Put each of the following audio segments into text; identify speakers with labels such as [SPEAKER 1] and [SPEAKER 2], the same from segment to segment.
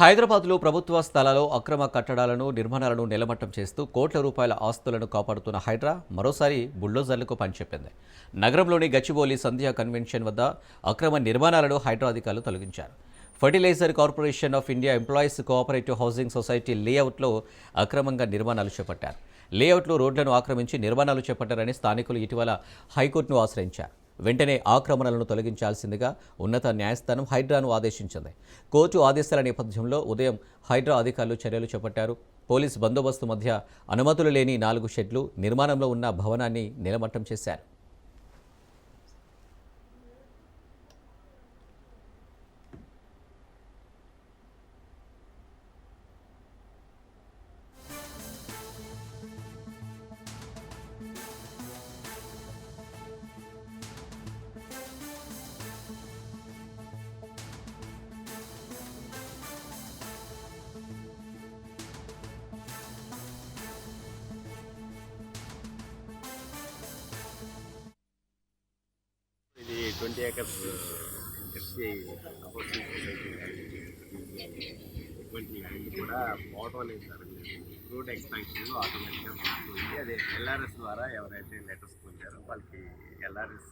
[SPEAKER 1] హైదరాబాద్లో ప్రభుత్వ స్థలాల్లో అక్రమ కట్టడాలను నిర్మాణాలను నిలమట్టం చేస్తూ కోట్ల రూపాయల ఆస్తులను కాపాడుతున్న హైడ్రా మరోసారి బుల్డోజర్లకు పనిచెప్పింది. నగరంలోని గచ్చిబౌలి సంధ్యా కన్వెన్షన్ వద్ద అక్రమ నిర్మాణాలను హైడ్రా అధికారులు తొలగించారు. Fertilizer corporation of India employees cooperative housing society లేఅవుట్లో అక్రమంగా నిర్మాణాలు చేపట్టారు. లేఅవుట్లో రోడ్లను ఆక్రమించి నిర్మాణాలు చేపట్టారని స్థానికులు ఇటీవల హైకోర్టును ఆశ్రయించారు. వెంటనే ఆక్రమణలను తొలగించాల్సిందిగా ఉన్నత న్యాయస్థానం హైడ్రాను ఆదేశించింది. కోర్టు ఆదేశాల నేపథ్యంలో ఉదయం హైడ్రా అధికారులు చర్యలు చేపట్టారు. పోలీస్ బందోబస్తు మధ్య అనుమతులు లేని నాలుగు షెడ్లు నిర్మాణంలో ఉన్న భవనాన్ని నిలమట్టం చేశారు.
[SPEAKER 2] Twenty acres FCI opposition land కూడా పోవటం అనేది జరగలేదు రోడ్ ఎక్స్పాన్షన్లో ఆటోమేటిక్గా మారుతుంది అదే ఎల్ఆర్ఎస్ ద్వారా ఎవరైతే లెటర్స్ పొందారో వాళ్ళకి LRS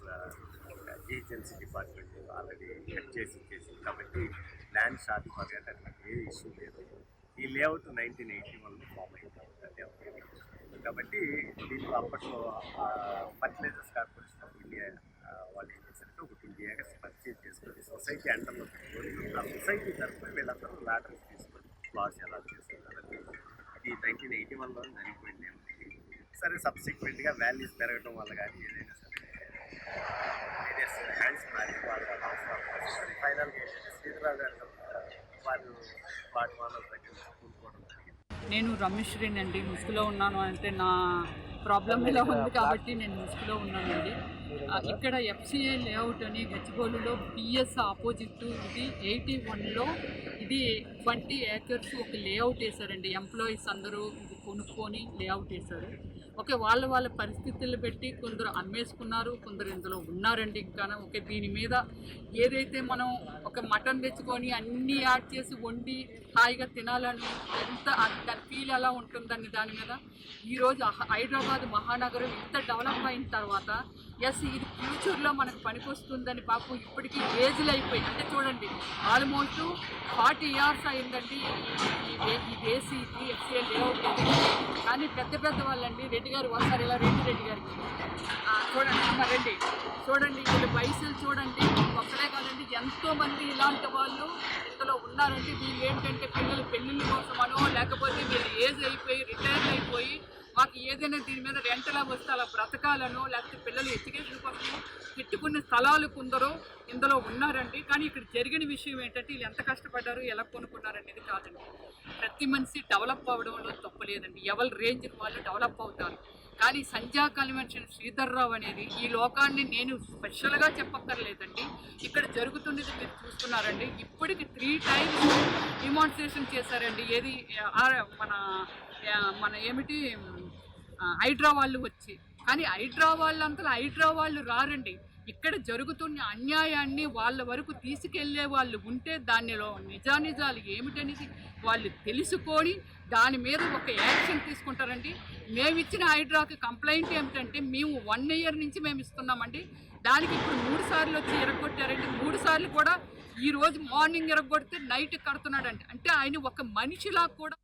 [SPEAKER 2] GHMC department already cut చేసి ఇచ్చేసింది. కాబట్టి ల్యాండ్ షార్ట్ ఫర్గట్ అట్లాంటి ఏ ఇష్యూ లేదు. ఈ లేఅవుట్ నైన్టీన్ ఎయిటీ వన్లో ఫామ్ అయింది. కాబట్టి దీంట్లో అప్పట్లో ఫర్టిలైజర్స్ కార్పొరేషన్ ఆఫ్ ఇండియా ఆ, వాళ్ళు ఏం చేశారంటే ఒక ట్వంటీ ఏకర్స్ పర్చేజ్ చేసుకొని సొసైటీ అండర్లో పెట్టుకొని ఆ సొసైటీ తరఫున వీళ్ళందరూ లాటరీస్ తీసుకొని లాస్ ఎలా చేసుకున్నారని అది నైన్టీన్ ఎయిటీ వన్లో జరిగిపోయింది. సరే సబ్సిక్వెంట్గా వాల్యూస్ పెరగడం వల్ల కానీ ఏదైనా సరే హ్యాండ్స్ మారి వాళ్ళ అవసరాలు సరే ఫైనల్గా ఏంటంటే శ్రీధరరావు గారు వాళ్ళు వాటి వాళ్ళ దగ్గర కూడుకోవడం జరిగింది.
[SPEAKER 3] నేను రమేశ్వరిని అండి ముసుగులో ఉన్నాను అంటే నా ప్రాబ్లం ఇలా ఉంది కాబట్టి నేను ముసుగులో ఉన్నానండి. ఇక్కడ ఎఫ్సిఏ లేఅవుట్ అని గచ్చిబౌలిలో పిఎస్ ఆపోజిట్ ఇది ఎయిటీ వన్లో ఇది ట్వంటీ ఏకర్స్ ఒక లేఅవుట్ వేశారండి. ఎంప్లాయీస్ అందరూ ఇది కొనుక్కొని లేఅవుట్ వేశారు. ఓకే వాళ్ళ వాళ్ళ పరిస్థితులు పెట్టి కొందరు అమ్మేసుకున్నారు కొందరు ఇందులో ఉన్నారండి ఇంకా ఓకే దీని మీద ఏదైతే మనం ఒక మటన్ తెచ్చుకొని అన్నీ యాడ్ చేసి వండి హాయిగా తినాలని ఎంత దాని ఫీల్ ఎలా ఉంటుందని దాని మీద ఈరోజు హ- హైదరాబాద్ మహానగరం ఇంత డెవలప్ అయిన తర్వాత ఎస్ ఇది ఫ్యూచర్లో మనకు పనికొస్తుందని పాపం ఇప్పటికీ ఏజ్లు అయిపోయి అంటే చూడండి ఆల్మోస్ట్ ఫార్టీ ఇయర్స్ అయిందండి ఈ- ఈ వే- వేసి ఇది లేఅవుట్ కానీ పెద్ద పెద్ద వాళ్ళండి. రెడ్డి గారు వస్తారు ఇలా రెడ్డి రెడ్డి గారికి. చూడండి అమ్మ రెడ్డి చూడండి వీళ్ళ వయసులు చూడండి. ఒక్కడే కాదండి ఎంతోమంది ఇలాంటి వాళ్ళు ఇందులో ఉన్నారండి. వీళ్ళు ఏంటంటే పిల్లలు పెళ్ళిళ్ళ కోసమనో లేకపోతే వీళ్ళు ఏజ్ అయిపోయి రిటైర్ అయిపోయి మాకు ఏదైనా దీని మీద రెంటలా వస్తే అలా బ్రతకాలనో లేకపోతే పిల్లలు ఎడ్యుకేషన్ కోసం తిట్టుకునే స్థలాలు కొందరు ఇందులో ఉన్నారండి. కానీ ఇక్కడ జరిగిన విషయం ఏంటంటే వీళ్ళు ఎంత కష్టపడ్డారు ఎలా కొనుక్కున్నారు అనేది కాదండి. ప్రతి మనిషి డెవలప్ అవ్వడంలో తప్పు లేదండి. ఎవరి రేంజ్ వాళ్ళు డెవలప్ అవుతారు. కానీ సంధ్యా కన్వెన్షన్ శ్రీధర్రావు అనేది ఈ లోకాన్ని నేను స్పెషల్గా చెప్పక్కర్లేదండి. ఇక్కడ జరుగుతున్నది మీరు చూస్తున్నారండి. ఇప్పటికి త్రీ టైమ్స్ డిమాన్స్ట్రేషన్ చేశారండి. ఏది మన మన ఏమిటి హైడ్రా వాళ్ళు వచ్చి కానీ హైడ్రా వాళ్ళంతా హైడ్రా వాళ్ళు రారండి. ఇక్కడ జరుగుతున్న అన్యాయాన్ని వాళ్ళ వరకు తీసుకెళ్ళే వాళ్ళు ఉంటే దానిలో నిజానిజాలు ఏమిటనేది వాళ్ళు తెలుసుకొని దాని మీద ఒక యాక్షన్ తీసుకుంటారండి. మేము ఇచ్చిన హైడ్రాకి కంప్లైంట్ ఏమిటంటే మేము వన్ ఇయర్ నుంచి మేము ఇస్తున్నామండి. దానికి ఇప్పుడు మూడు సార్లు వచ్చి ఎరగొట్టారండి మూడు సార్లు కూడా ఈరోజు మార్నింగ్ ఎరగొడితే నైట్ కడుతున్నాడండి. అంటే ఆయన ఒక మనిషిలా కూడా